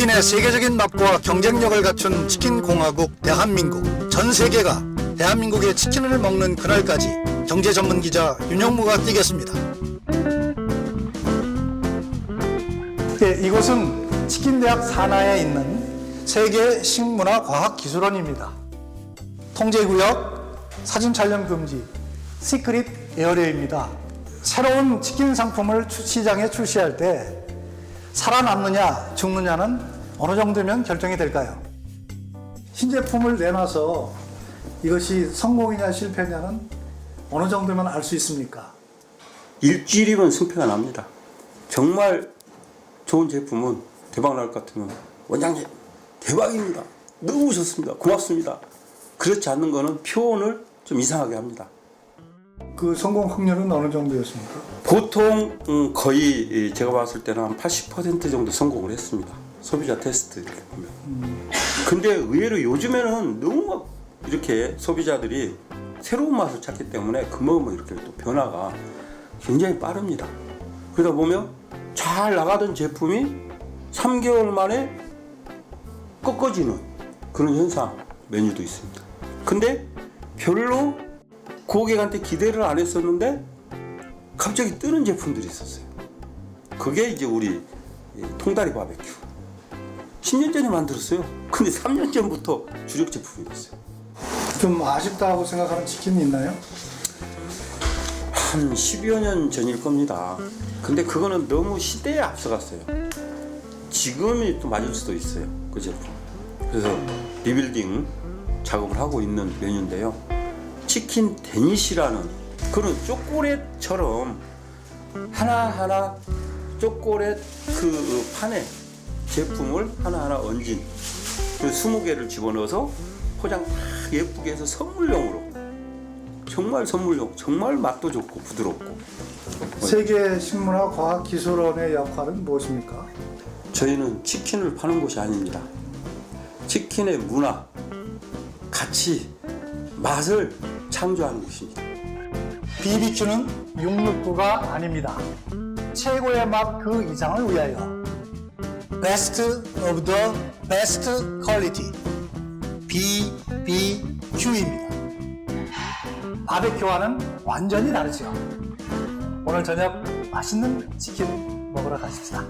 치킨의 세계적인 맛과 경쟁력을 갖춘 치킨 공화국 대한민국 전 세계가 대한민국의 치킨을 먹는 그날까지 경제 전문 기자 윤영무가 뛰겠습니다. 네, 이곳은 치킨대학 산하에 있는 세계 식문화과학기술원입니다. 통제구역, 사진 촬영 금지, 시크릿 에어리어입니다. 새로운 치킨 상품을 출- 시장에 출시할 때 살아남느냐 죽느냐는 어느 정도면 결정이 될까요? 신제품을 내놔서 이것이 성공이냐 실패냐는 어느 정도면 알 수 있습니까? 일주일이면 승패가 납니다. 정말 좋은 제품은 대박 날 것 같으면 원장님 대박입니다. 너무 좋습니다. 고맙습니다. 그렇지 않는 거는 표현을 좀 이상하게 합니다. 그 성공 확률은 어느 정도였습니까? 보통 음, 거의 제가 봤을 때는 한 80% 정도 성공을 했습니다. 소비자 테스트 보면. 근데 의외로 요즘에는 너무 막 이렇게 소비자들이 새로운 맛을 찾기 때문에 금방 이렇게 또 변화가 굉장히 빠릅니다. 그러다 보면 잘 나가던 제품이 3개월 만에 꺾어지는 그런 현상 메뉴도 있습니다. 근데 별로 고객한테 기대를 안 했었는데 갑자기 뜨는 제품들이 있었어요. 그게 이제 우리 이 통다리 바베큐. 10년 전에 만들었어요. 근데 3년 전부터 주력 제품이 됐어요. 좀 아쉽다고 생각하는 치킨이 있나요? 한 10여 년 전일 겁니다. 근데 그거는 너무 시대에 앞서갔어요. 지금이 또 맞을 수도 있어요. 그 제품. 그래서 리빌딩 작업을 하고 있는 메뉴인데요. 치킨 데니시라는 그런 초콜릿처럼 하나하나 초콜릿 그 판에 제품을 하나하나 얹은 그 20개를 집어넣어서 포장 딱 예쁘게 해서 선물용으로. 정말 선물용 정말 맛도 좋고 부드럽고. 세계 식문화 과학 기술원의 역할은 무엇입니까? 저희는 치킨을 파는 곳이 아닙니다. 치킨의 문화 가치 맛을 창조하는 곳입니다 BBQ는 육육부가 아닙니다. 최고의 맛 그 이상을 위하여 Best of the Best Quality BBQ입니다. 바베큐와는 완전히 다르죠. 오늘 저녁 맛있는 치킨 먹으러 가십시다.